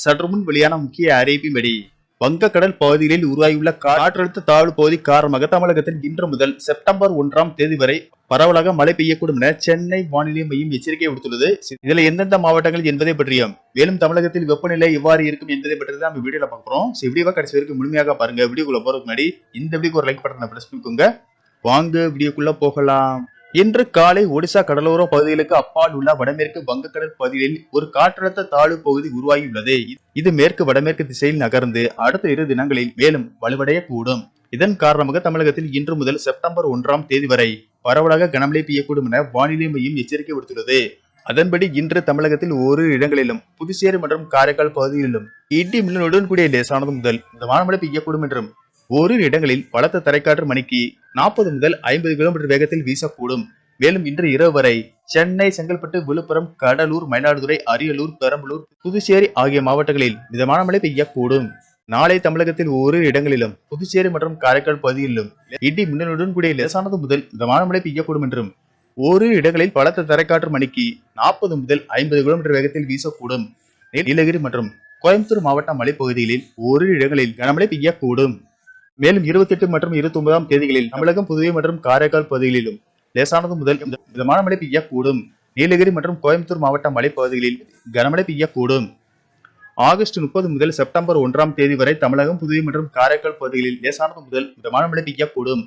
சற்று முன் வெளியான முக்கிய அறிவிப்பின்படி வங்கக்கடல் பகுதிகளில் உருவாகியுள்ள காற்றழுத்த தாழ்வு பகுதி காரணமாக தமிழகத்தில் இன்று முதல் செப்டம்பர் ஒன்றாம் தேதி வரை பரவலாக மழை பெய்யக்கூடும் என சென்னை வானிலை மையம் எச்சரிக்கை விடுத்துள்ளது. இதில் எந்தெந்த மாவட்டங்கள் என்பதை பற்றியும் மேலும் தமிழகத்தில் வெப்பநிலை எவ்வாறு இருக்கும் என்பதை பற்றி தான் நம்ம வீடியோல பார்க்குறோம் ஸோ வீடியோவை கடைசி வரைக்கும் முழுமையாக பாருங்க. வீடியோக்குள்ள போறதுக்கு முன்னாடி இந்த வீடியோக்கு ஒரு லைக் பட்டனை பிரஸ் பண்ணிக்கோங்க. வாங்க வீடியோக்குள்ள போகலாம். இன்று காலை ஒடிசா கடலோர பகுதிகளுக்கு அப்பால் உள்ள வடமேற்கு வங்கக்கடல் பகுதிகளில் ஒரு காற்றழுத்த தாழ்வு பகுதி உருவாகியுள்ளது. இது மேற்கு வடமேற்கு திசையில் நகர்ந்து அடுத்த இரு தினங்களில் மேலும் வலுவடையக்கூடும். இதன் காரணமாக தமிழகத்தில் இன்று முதல் செப்டம்பர் ஒன்றாம் தேதி வரை பரவலாக கனமழை பெய்யக்கூடும் என வானிலை மையம் எச்சரிக்கை விடுத்துள்ளது. அதன்படி இன்று தமிழகத்தில் ஒரு இடங்களிலும் புதுச்சேரி மற்றும் காரைக்கால் பகுதிகளிலும் இடி மின்னலுடன் கூடிய லேசானது முதல் இந்த வானமழை பெய்யக்கூடும் என்றும் ஓரிரு இடங்களில் பலத்த தரைக்காற்று மணிக்கு நாற்பது முதல் ஐம்பது கிலோமீட்டர் வேகத்தில் வீசக்கூடும். மேலும் இன்று இரவு வரை சென்னை செங்கல்பட்டு விழுப்புரம் கடலூர் மயிலாடுதுறை அரியலூர் பெரம்பலூர் புதுச்சேரி ஆகிய மாவட்டங்களில் மிதமான மழை பெய்யக்கூடும். நாளை தமிழகத்தில் ஓரிரு இடங்களிலும் புதுச்சேரி மற்றும் காரைக்கால் பகுதிகளிலும் இடி மின்னலுடன் கூடிய லேசானது முதல் மிதமான மழை பெய்யக்கூடும் என்றும் ஓரிரு இடங்களில் பலத்த தரைக்காற்று மணிக்கு நாற்பது முதல் ஐம்பது கிலோமீட்டர் வேகத்தில் வீசக்கூடும். நீலகிரி மற்றும் கோயம்புத்தூர் மாவட்ட மலைப்பகுதிகளில் ஓரிரு இடங்களில் கனமழை பெய்யக்கூடும். மேலும் இருபத்தி எட்டு மற்றும் இருபத்தி ஒன்பதாம் தேதிகளில் தமிழகம் புதுவை மற்றும் காரைக்கால் பகுதிகளிலும் லேசானது முதல் மிதமான மழை பெய்யக்கூடும். நீலகிரி மற்றும் கோயம்புத்தூர் மாவட்ட மலைப்பகுதிகளில் கனமழை பெய்யக்கூடும். ஆகஸ்ட் முப்பது முதல் செப்டம்பர் ஒன்றாம் தேதி வரை தமிழகம் புதுவை மற்றும் காரைக்கால் பகுதிகளில் லேசானது முதல் மிதமான மழை பெய்யக்கூடும்.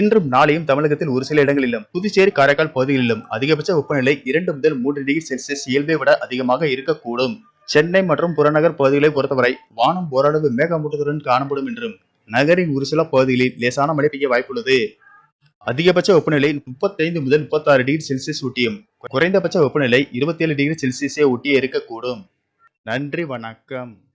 இன்றும் நாளையும் தமிழகத்தில் ஒரு சில இடங்களிலும் புதுச்சேரி காரைக்கால் பகுதிகளிலும் அதிகபட்ச வெப்பநிலை இரண்டு முதல் மூன்று டிகிரி செல்சியஸ் இயல்பை விட அதிகமாக இருக்கக்கூடும். சென்னை மற்றும் புறநகர் பகுதிகளை பொறுத்தவரை வானம் ஓரளவு மேகமூட்டத்துடன் காணப்படும் என்றும் நகரின் ஒரு சில பகுதிகளில் லேசான மழை பெய்ய வாய்ப்புள்ளது. அதிகபட்ச வெப்பநிலை முப்பத்தைந்து முதல் முப்பத்தாறு டிகிரி செல்சியஸ் ஊட்டியும் குறைந்தபட்ச வெப்பநிலை இருபத்தி ஏழு டிகிரி செல்சியஸே ஒட்டியே இருக்கக்கூடும். நன்றி வணக்கம்.